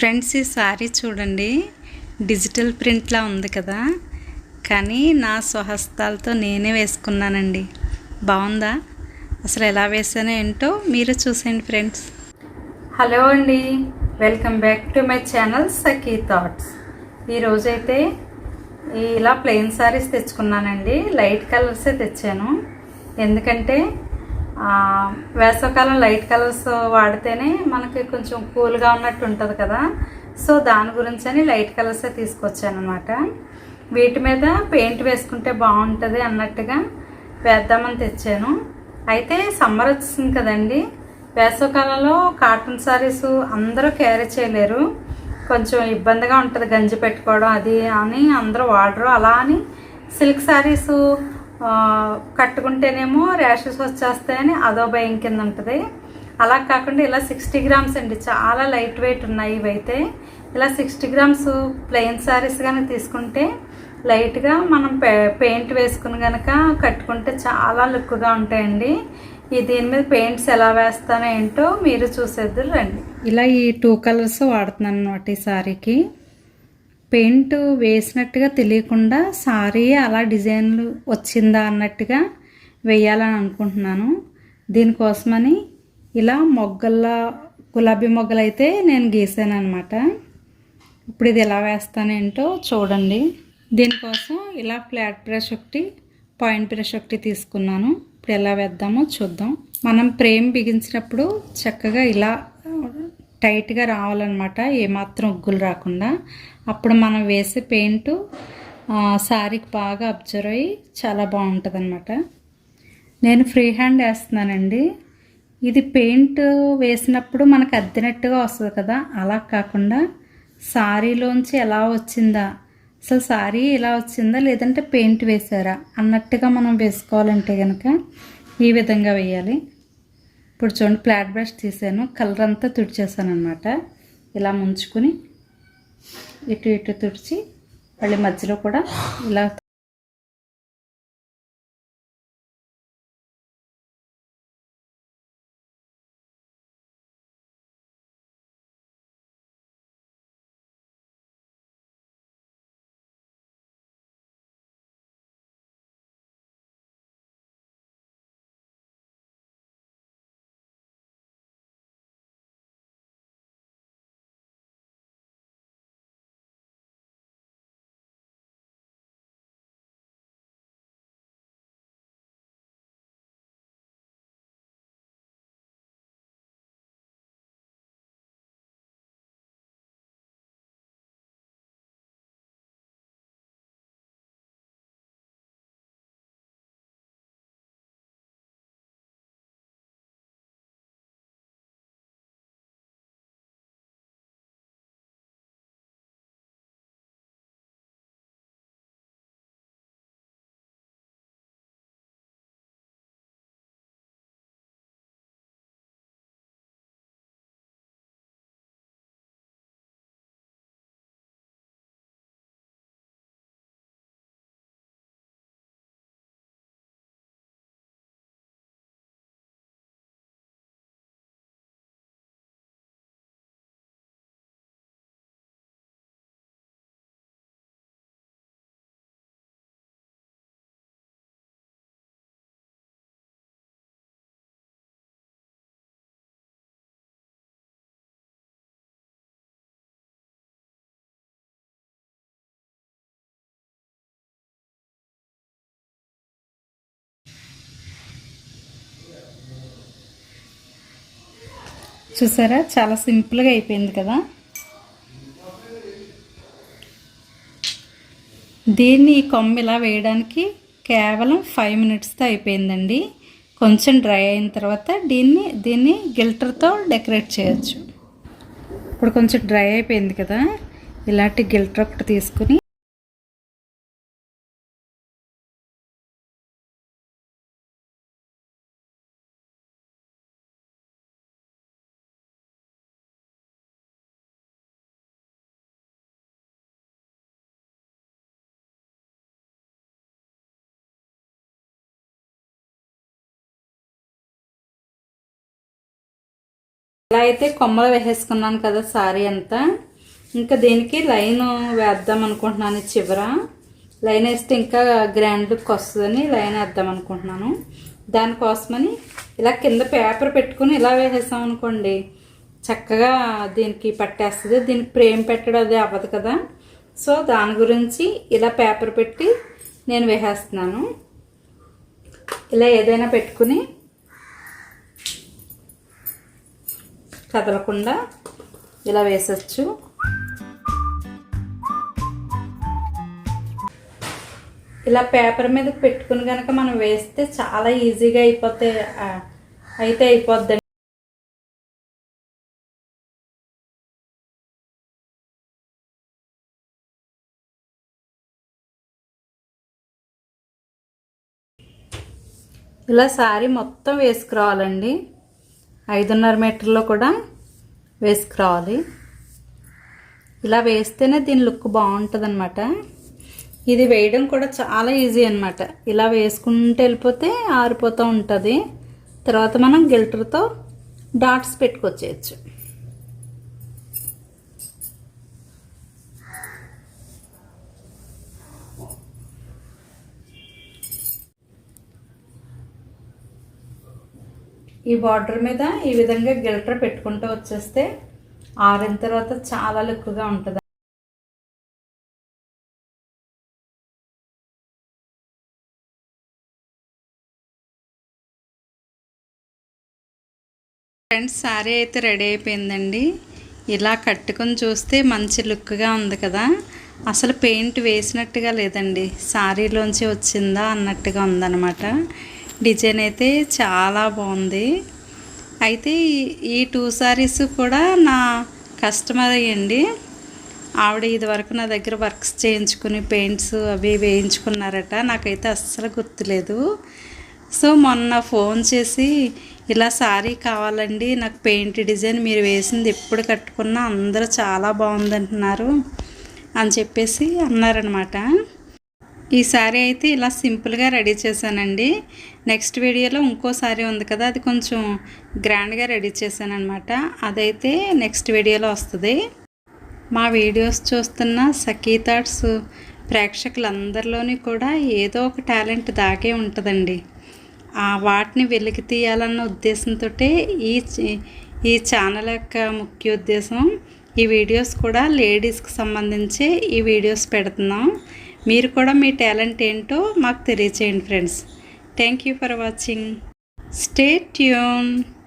Friends ఈ sorry చూడండి. Digital ప్రింట్లా ఉంది కదా. కానీ నా స్వహస్తాలతో నేనే వేసుకున్నానండి. బాగుందా అసలు ఎలా వేసానో ఏంటో మీరు చూసేయండి ఫ్రెండ్స్. హలో అండి. Welcome back to my channel Sakhi thoughts. ఈరోజైతే ఇలా ప్లెయిన్ సారీస్ తెచ్చుకున్నానండి. లైట్ కలర్సే తెచ్చాను. ఎందుకంటే వేసవకాలం లైట్ కలర్స్ వాడితేనే మనకి కొంచెం కూల్గా ఉన్నట్టు ఉంటుంది కదా. సో దాని గురించి అని లైట్ కలర్సే తీసుకొచ్చాను అనమాట వీటి మీద పెయింట్ వేసుకుంటే బాగుంటుంది అన్నట్టుగా వేద్దామని తెచ్చాను. అయితే సమ్మర్ వచ్చింది కదండి. వేసవకాలంలో కాటన్ శారీస్ అందరూ క్యారీ చేయలేరు. కొంచెం ఇబ్బందిగా ఉంటుంది గంజి పెట్టుకోవడం అది అని అందరూ వాడరు. అలా అని సిల్క్ శారీస్ కట్టుకుంటేనేమో ర్యాషెస్ వచ్చేస్తాయని అదో భయం కింద ఉంటుంది. అలా కాకుండా ఇలా సిక్స్టీ గ్రామ్స్ అండి చాలా లైట్ వెయిట్ ఉన్నాయి ఇవైతే. ఇలా సిక్స్టీ గ్రామ్స్ ప్లెయిన్ శారీస్ కనుక తీసుకుంటే లైట్గా మనం పెయింట్ వేసుకుని కనుక కట్టుకుంటే చాలా లుక్గా ఉంటాయండి. ఈ దీని మీద పెయింట్స్ ఎలా వేస్తానో ఏంటో మీరు చూసేద్దరు రండి. ఇలా ఈ టూ కలర్స్ వాడుతున్నాను అనమాట ఈ సారీకి పెయింట్ వేసినట్టుగా తెలియకుండా సారీ అలా డిజైన్లు వచ్చిందా అన్నట్టుగా వేయాలని అనుకుంటున్నాను. దీనికోసమని ఇలా మొగ్గల్లా గులాబీ మొగ్గలు అయితే నేను గీసాను అనమాట ఇప్పుడు ఇది ఎలా వేస్తానేంటో చూడండి. దీనికోసం ఇలా ఫ్లాట్ బ్రష్ ఒకటి పాయింట్ బ్రష్ ఒకటి తీసుకున్నాను. ఇప్పుడు ఎలా వేద్దామో చూద్దాం. మనం ప్రేమ్ బిగించినప్పుడు చక్కగా ఇలా టైట్గా రావాలన్నమాట. ఏమాత్రం ఉగ్గులు రాకుండా. అప్పుడు మనం వేసే పెయింట్ శారీకి బాగా అబ్జర్వ్ అయ్యి చాలా బాగుంటుంది అనమాట నేను ఫ్రీ హ్యాండ్ వేస్తున్నానండి. ఇది పెయింట్ వేసినప్పుడు మనకు అద్దినట్టుగా వస్తుంది కదా. అలా కాకుండా శారీలోంచి ఎలా వచ్చిందా? అసలు శారీ ఇలా వచ్చిందా? లేదంటే పెయింట్ వేసారా అన్నట్టుగా మనం వేసుకోవాలంటే కనుక ఈ విధంగా వేయాలి. ఇప్పుడు చూడండి ఫ్లాట్ బ్రష్ తీసాను. కలర్ అంతా తుడిచేసాను అనమాట ఇలా ముంచుకుని ఇటు ఇటు తుడిచి మళ్ళీ మధ్యలో కూడా ఇలా చూసారా? చాలా సింపుల్గా అయిపోయింది కదా? దీన్ని ఈ కొమ్మ ఇలా వేయడానికి కేవలం ఫైవ్ మినిట్స్తో అయిపోయిందండి. కొంచెం డ్రై అయిన తర్వాత దీన్ని దీన్ని గిల్టర్తో డెకరేట్ చేయొచ్చు. ఇప్పుడు కొంచెం డ్రై అయిపోయింది కదా? ఇలాంటి గిల్టర్ ఒకటి తీసుకుని ఇలా అయితే కొమ్మలు వేసేసుకున్నాను కదా సారీ అంతా. ఇంకా దీనికి లైన్ వేద్దాం అనుకుంటున్నాను చివర. లైన్ వేస్తే ఇంకా గ్రాండ్ లుక్ వస్తుందని లైన్ వేద్దాం అనుకుంటున్నాను. దానికోసమని ఇలా కింద పేపర్ పెట్టుకుని ఇలా వేసేసాం అనుకోండి. చక్కగా దీనికి పట్టేస్తుంది. దీనికి ప్రేమ్ పెట్టడం అది అవ్వదు కదా. సో దాని గురించి ఇలా పేపర్ పెట్టి నేను వేసేస్తున్నాను. ఇలా ఏదైనా పెట్టుకుని కదలకుండా ఇలా వేసచ్చు. ఇలా పేపర్ మీద పెట్టుకుని కనుక మనం వేస్తే చాలా ఈజీగా అయిపోతే అయితే అయిపోద్ది ఇలా సారీ మొత్తం వేసుకురావాలండి. ఐదున్నర మీటర్లో కూడా వేసుకురావాలి. ఇలా వేస్తేనే దీని లుక్ బాగుంటుంది అనమాట ఇది వేయడం కూడా చాలా ఈజీ అనమాట ఇలా వేసుకుంటూ వెళ్ళిపోతే ఆరిపోతూ ఉంటుంది. తర్వాత మనం గిల్టర్తో డాట్స్ పెట్టుకొచ్చేయచ్చు. ఈ బార్డర్ మీద ఈ విధంగా గిల్టర్ పెట్టుకుంటూ వచ్చేస్తే ఆరిన తర్వాత చాలా లుక్గా ఉంటుంది. ఫ్రెండ్స్ శారీ అయితే రెడీ అయిపోయిందండి. ఇలా కట్టుకొని చూస్తే మంచి లుక్గా ఉంది కదా. అసలు పెయింట్ వేసినట్టుగా లేదండి. శారీలోంచి వచ్చిందా అన్నట్టుగా ఉందన్నమాట. డిజైన్ అయితే చాలా బాగుంది. అయితే ఈ- టూ శారీస్ కూడా నా కస్టమర్ అయ్యండి. ఆవిడ ఇది వరకు నా దగ్గర వర్క్స్ చేయించుకుని పెయింట్స్ అవి వేయించుకున్నారట. నాకైతే అస్సలు గుర్తులేదు. సో మొన్న ఫోన్ చేసి ఇలా సారీ కావాలండి నాకు పెయింట్ డిజైన్ మీరు వేసింది ఎప్పుడు కట్టుకున్నా అందరూ చాలా బాగుందంటున్నారు అని చెప్పేసి అన్నారనమాట ఈ సారీ అయితే ఇలా సింపుల్గా రెడీ చేశానండి. నెక్స్ట్ వీడియోలో ఇంకో సారీ ఉంది కదా అది కొంచెం గ్రాండ్గా రెడీ చేశాను అనమాట అదైతే నెక్స్ట్ వీడియోలో వస్తుంది. మా వీడియోస్ చూస్తున్న సఖీ థాట్స్ ప్రేక్షకులందరిలోని కూడా ఏదో ఒక టాలెంట్ దాగే ఉంటుందండి. వాటిని వెలికి తీయాలన్న ఉద్దేశంతో ఈ ఈ ఛానల్ యొక్క ముఖ్య ఉద్దేశం ఈ వీడియోస్ కూడా లేడీస్కి సంబంధించి ఈ వీడియోస్ పెడుతున్నాం. మీరు కూడా మీ టాలెంట్ ఏంటో మాకు తెలియచేయండి friends. Thank you for watching. Stay tuned.